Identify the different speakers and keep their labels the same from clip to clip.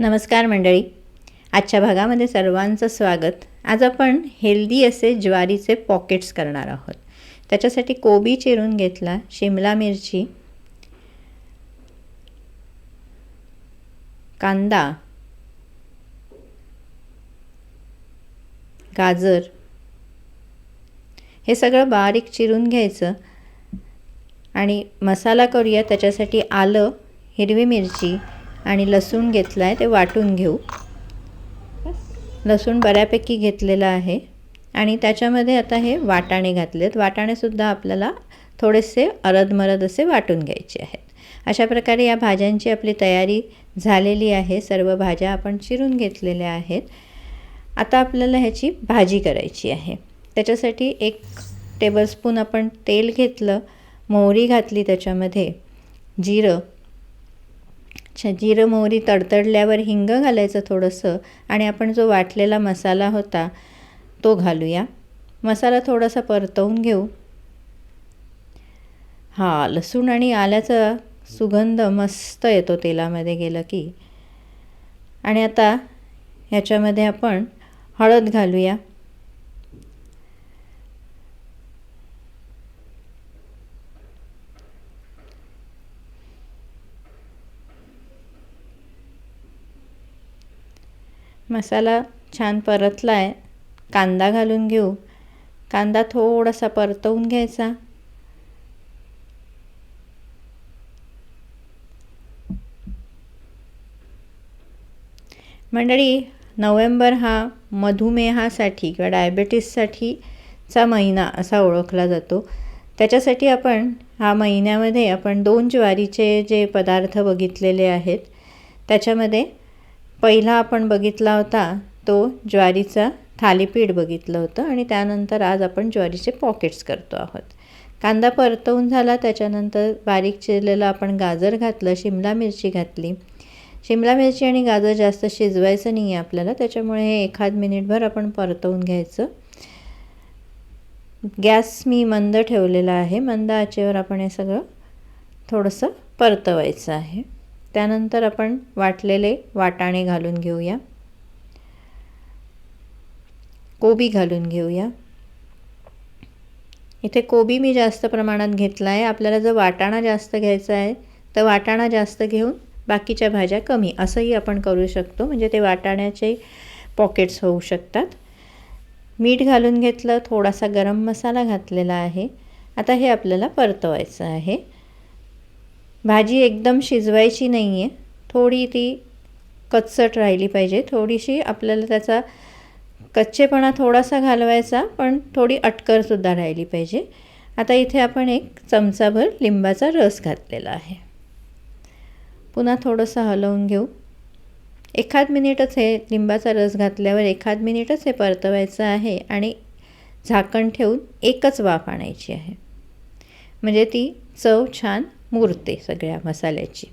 Speaker 1: नमस्कार मंडळी. आजच्या भागामध्ये सर्वांचं स्वागत. आज आपण हेल्दी असे ज्वारीचे पॉकेट्स करणार आहोत. त्याच्यासाठी कोबी चिरून घेतला शिमला मिरची कांदा गाजर. हे सगळं बारीक चिरून घ्यायचं. आणि मसाला करूया त्याच्यासाठी आलं हिरवी मिरची आणि लसूण घेतला आहे ते वाटून घेऊ. लसूण बऱ्यापैकी घेतलेलं आहे. आणि त्याच्यामध्ये आता हे वाटाणे घातलेत. वाटाणेसुद्धा आपल्याला थोडेसे अरदमरद असे वाटून घ्यायचे आहेत. अशा प्रकारे या भाज्यांची आपली तयारी झालेली आहे. सर्व भाज्या आपण चिरून घेतलेल्या आहेत. आता आपल्याला ह्याची भाजी करायची आहे. त्याच्यासाठी एक टेबलस्पून आपण तेल घेतलं मोहरी घातली त्याच्यामध्ये जिरं अच्छा जिरं मोहरी तडतडल्यावर हिंग घालायचं थोडंसं आणि आपण जो वाटलेला मसाला होता तो घालूया. मसाला थोडासा परतवून घेऊ. हा लसूण आणि आल्याचा सुगंध मस्त येतो तेलामध्ये गेलं की. आणि आता ह्याच्यामध्ये आपण हळद घालूया. मसाला छान परतला आहे कांदा घालून घेऊ. कांदा थोडासा परतवून घ्यायचा. मंडळी नोव्हेंबर हा मधुमेहासाठी किंवा डायबेटीससाठी चा महिना असा ओळखला जातो. त्याच्यासाठी आपण हा महिन्यामध्ये आपण दोन ज्वारीचे जे पदार्थ बघितलेले आहेत त्याच्यामध्ये पहिला आपण बघितला होता तो ज्वारीचा थालीपीठ बघितलं होतं आणि त्यानंतर आज आपण ज्वारीचे पॉकेट्स करतो आहोत. कांदा परतवून झाला त्याच्यानंतर बारीक चिरलेलं आपण गाजर घातलं शिमला मिरची घातली. शिमला मिरची आणि गाजर जास्त शिजवायचं नाही आहे आपल्याला त्याच्यामुळे हे एखाद मिनिटभर आपण परतवून घ्यायचं. गॅस मी मंद ठेवलेला आहे मंद आचेवर आपण हे सगळं थोडंसं परतवायचं आहे. त्यानंतर आपण वाटलेले वाटाणे घालून घेऊया. कोबी घालून घेऊया. इथे कोबी मी जास्त प्रमाणात घेतला आहे. आपल्याला जर वाटाणा जास्त घ्यायचा आहे तर वाटाणा जास्त घेऊन बाकीच्या भाज्या कमी. असंही आपण करू शकतो. म्हणजे ते वाटाण्याचे पॉकेट्स होऊ शकतात. मीठ घालून घेतलं थोडासा गरम मसाला घातलेला आहे. आता हे आपल्याला परतवायचं आहे. भाजी एकदम शिजवायची नाही आहे थोडी ती कच्चट राहिली पाहिजे. थोडीशी आपल्याला त्याचा कच्चेपणा थोडासा घालवायचा पण थोडी अटकरसुद्धा राहिली पाहिजे. आता इथे आपण एक चमचाभर लिंबाचा रस घातलेला आहे. पुन्हा थोडंसं हलवून घेऊ. एखाद मिनिटच हे लिंबाचा रस घातल्यावर एखाद मिनिटच हे परतवायचं आहे आणि झाकण ठेवून एकच वाफ आणायची आहे. म्हणजे ती चव छान मुरते सगळ्या मसाल्याची.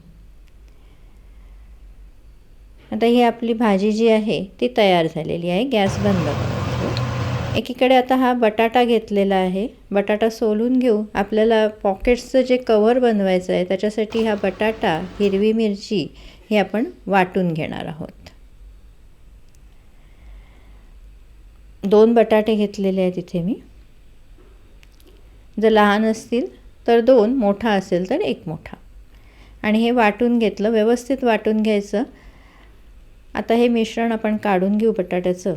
Speaker 1: आता ही आपली भाजी जी आहे ती तयार झालेली आहे गॅस बंद एकीकडे आता हा बटाटा घेतलेला आहे. बटाटा सोलून घेऊ. आपल्याला पॉकेट्सचं जे कवर बनवायचं आहे त्याच्यासाठी हा बटाटा हिरवी मिरची हे आपण वाटून घेणार आहोत. दोन बटाटे घेतलेले आहेत इथे मी. जर लहान असतील तर दोन मोठा असेल तर एक मोठा. आणि हे वाटून घेतलं व्यवस्थित वाटून घ्यायचं. आता हे मिश्रण आपण काढून घेऊ बटाट्याचं.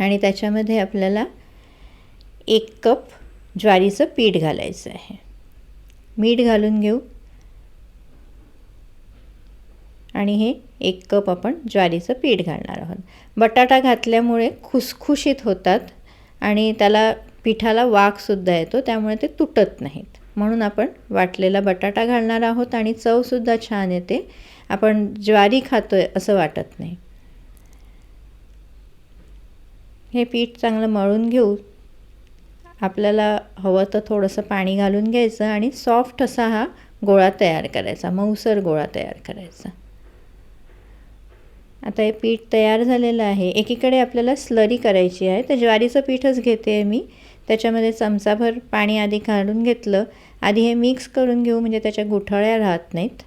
Speaker 1: आणि त्याच्यामध्ये आपल्याला एक कप ज्वारीचं पीठ घालायचं आहे. मीठ घालून घेऊ. आणि हे एक कप आपण ज्वारीचं पीठ घालणार आहोत. बटाटा घातल्यामुळे खुसखुशीत होतात आणि त्याला पिठाला वाकसुद्धा येतो त्यामुळे ते तुटत नाहीत. म्हणून आपण वाटलेला बटाटा घालणार आहोत आणि चवसुद्धा छान येते. आपण ज्वारी खातो आहे असं वाटत नाही. हे पीठ चांगलं मळून घेऊ. आपल्याला हवं तर थोडंसं पाणी घालून घ्यायचं आणि सॉफ्ट असा हा गोळा तयार करायचा मऊसर गोळा तयार करायचा. आता हे पीठ तयार झालेलं आहे. एकीकडे आपल्याला स्लरी करायची आहे. तर ज्वारीचं पीठच घेते आहे मी. त्याच्यामध्ये चमचाभर पाणी आधी घालून घेतलं. आधी हे मिक्स करून घेऊ म्हणजे त्याच्या गुठळ्या राहत नाहीत.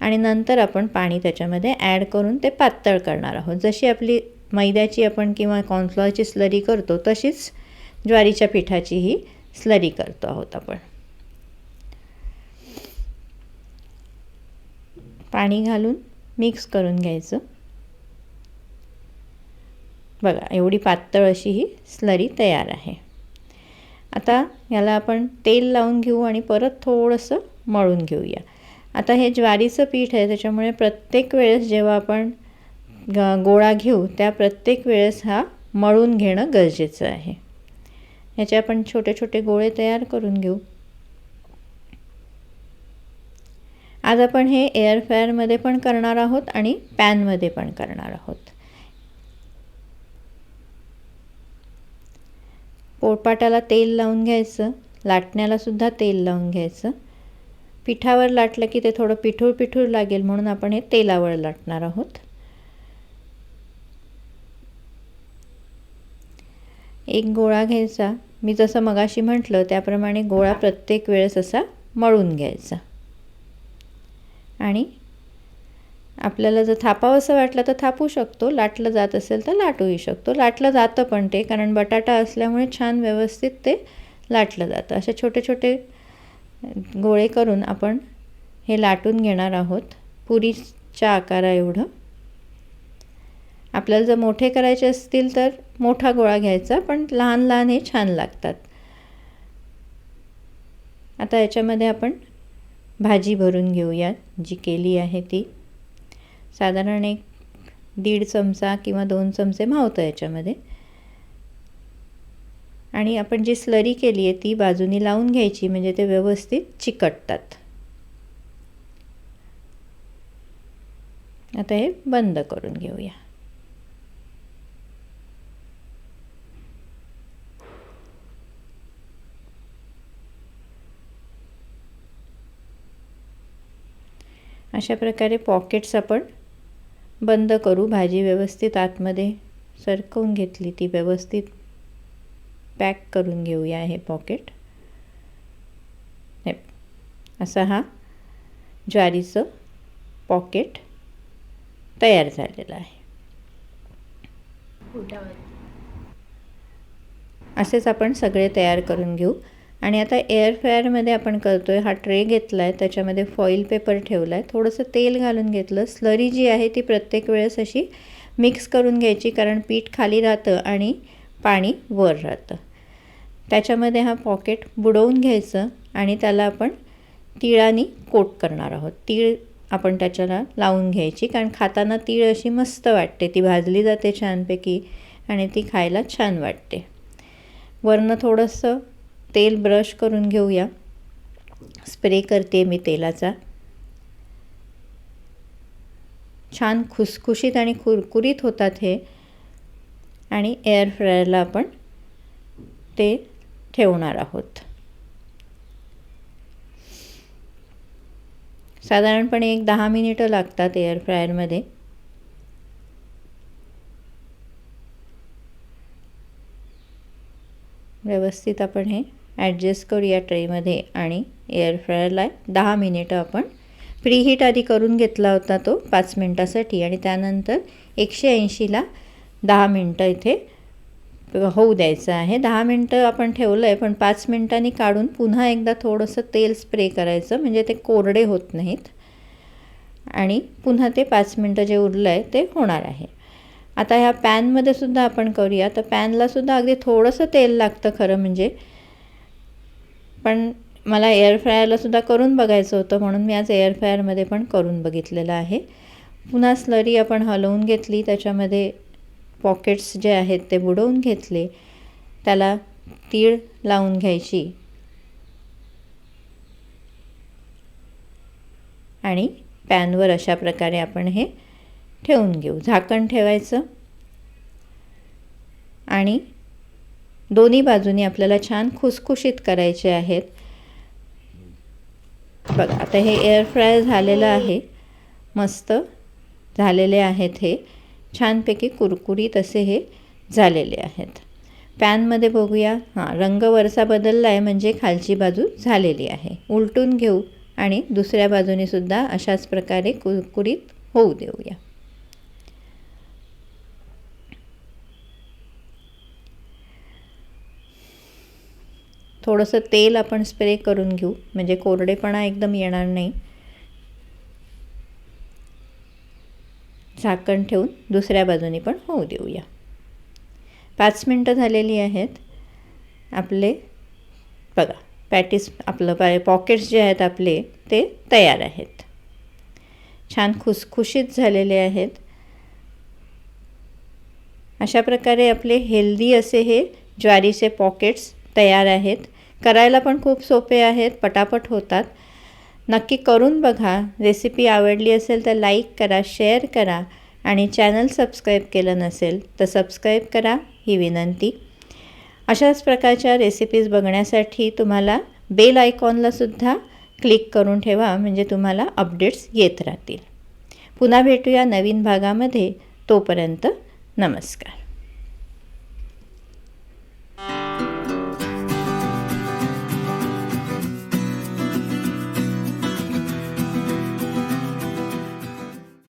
Speaker 1: आणि नंतर आपण पाणी त्याच्यामध्ये ॲड करून ते पातळ करणार आहोत. जशी आपली मैद्याची आपण किंवा कॉर्नफ्लॉवरची स्लरी करतो तशीच ज्वारीच्या पिठाची ही स्लरी करतो आहोत आपण. पाणी घालून मिक्स करून घ्यायचं. बघा एवढी पातळ अशी ही स्लरी तयार आहे. आता ह्याला आपण तेल लावून घेऊ आणि परत थोडंसं मळून घेऊया. आता हे ज्वारीचं पीठ आहे त्याच्यामुळे प्रत्येक वेळेस जेव्हा आपण गोळा घेऊ त्या प्रत्येक वेळेस हा मळून घेणं गरजेचं आहे. ह्याचे आपण छोटे छोटे गोळे तयार करून घेऊ. आज आपण हे एअर फ्रायरमध्ये पण करणार आहोत आणि पॅनमध्ये पण करणार आहोत. पोळपाटाला तेल लावून घ्यायचं लाटण्यालासुद्धा तेल लावून घ्यायचं. पिठावर लाटलं की ते थोडं पिठूर पिठूर लागेल म्हणून आपण हे तेलावर लाटणार आहोत. एक गोळा घ्यायचा. मी जसं मगाशी म्हटलं त्याप्रमाणे गोळा प्रत्येक वेळेस असा मळून घ्यायचा. आणि आपल्याला जर थापावंसं वाटलं तर थापू शकतो. लाटलं जात असेल तर लाटूही शकतो. लाटलं जातं पण ते कारण बटाटा असल्यामुळे छान व्यवस्थित ते लाटलं जातं. असे छोटे छोटे गोळे करून आपण हे लाटून घेणार आहोत. पुरीच्या आकारा एवढं. आपल्याला जर मोठे करायचे असतील तर मोठा गोळा घ्यायचा पण लहान लहान हे छान लागतात. आता याच्यामध्ये आपण भाजी भरून घेऊया जी केली आहे ती. साधारण एक दीड चमचा किंवा दोन चमचे मावतं याच्यामध्ये. आणि आपण जी स्लरी केली आहे ती बाजूनी लावून घ्यायची म्हणजे ते व्यवस्थित चिकटतात. आता हे बंद करून घेऊया. अशा प्रकारे पॉकेट्स आपण बंद करू भाजी व्यवस्थित आतमध्ये सरकवून घेतली ती व्यवस्थित पॅक करून घेऊया हे पॉकेट. हे असा हा ज्वारीचं पॉकेट तयार झालेलं आहे. असेच आपण सगळे तयार करून घेऊ. आणि आता एअर फ्रायरमध्ये आपण करतो आहे हा ट्रे घेतला आहे त्याच्यामध्ये फॉईल पेपर ठेवला आहे थोडंसं तेल घालून घेतलं. स्लरी जी आहे ती प्रत्येक वेळेस अशी मिक्स करून घ्यायची कारण पीठ खाली राहतं आणि पाणी वर राहतं. त्याच्यामध्ये हा पॉकेट बुडवून घ्यायचं आणि त्याला आपण तिळाने कोट करणार आहोत. तीळ आपण त्याच्याला लावून घ्यायची कारण खाताना तीळ अशी मस्त वाटते. ती भाजली जाते छानपैकी आणि ती खायला छान वाटते. वरनं थोडंसं तेल ब्रश करून घेऊया. स्प्रे करते मी तेलाचा. छान खुसखुशीत आणि कुरकुरीत होतात हे. आणि एअर फ्रायरला आपण ते ठेवणार आहोत. साधारणपणे एक दहा मिनिटं लागतात एअर फ्रायरमध्ये व्यवस्थित आपण हे ॲडजस्ट करूया ट्रेमध्ये आणि एअर फ्रायरला दहा मिनिटं आपण प्रीहीट आधी करून घेतला होता तो पाच मिनटासाठी आणि त्यानंतर एकशे ऐंशीला दहा मिनटं इथे होऊ द्यायचं आहे. दहा मिनटं आपण ठेवलं आहे पण पाच मिनटांनी काढून पुन्हा एकदा थोडंसं तेल स्प्रे करायचं म्हणजे ते कोरडे होत नाहीत. आणि पुन्हा ते पाच मिनटं जे उरलं आहे ते होणार आहे. आता ह्या पॅनमध्ये सुद्धा आपण करूया. तर पॅनलासुद्धा अगदी थोडंसं तेल लागतं खरं म्हणजे. पण मला एअर फ्रायरलासुद्धा करून बघायचं होतं म्हणून मी आज एअर फ्रायरमध्ये पण करून बघितलेलं आहे. पुन्हा स्लरी आपण हलवून घेतली त्याच्यामध्ये पॉकेट्स जे आहेत ते बुडवून घेतले. त्याला तीळ लावून घ्यायची. आणि पॅनवर अशा प्रकारे आपण हे ठेवून घेऊ. झाकण ठेवायचं. आणि दोन्ही बाजूनी आपल्याला छान खुसखुशीत करायचे आहेत. बघा आता हे एअर फ्राय झालेलं आहे. मस्त झालेले आहेत हे. छानपैकी कुरकुरीत असे हे झालेले आहेत. पॅनमध्ये बघूया. हां रंग वरचा बदलला आहे म्हणजे खालची बाजू झालेली आहे. उलटून घेऊ आणि दुसऱ्या बाजूनेसुद्धा अशाच प्रकारे कुरकुरीत होऊ देऊया. थोडंसं तेल आपण स्प्रे करून घेऊ. म्हणजे कोरडेपणा एकदम येणार नाही. झाकण ठेवून दुसऱ्या बाजूने पण होऊ देऊया. पाच मिनटं झालेली आहेत. आपले बघा पॅटीस आपलं पाय पॉकेट्स जे आहेत आपले ते तयार आहेत. छान खुसखुशीत झालेले आहेत. अशा प्रकारे आपले हेल्दी असे हे ज्वारीचे पॉकेट्स तयार आहेत. करायला पण खूप सोपे आहेत पटापट होतात. नक्की करून बघा. रेसिपी आवडली असेल तर लाईक करा शेअर करा आणि चॅनल सबस्क्राईब केलं नसेल तर सबस्क्राईब करा ही विनंती. अशाच प्रकारच्या रेसिपीज बघण्यासाठी तुम्हाला बेल आयकॉनलासुद्धा क्लिक करून ठेवा म्हणजे तुम्हाला अपडेट्स येत राहतील. पुन्हा भेटूया नवीन भागामध्ये. तोपर्यंत नमस्कार.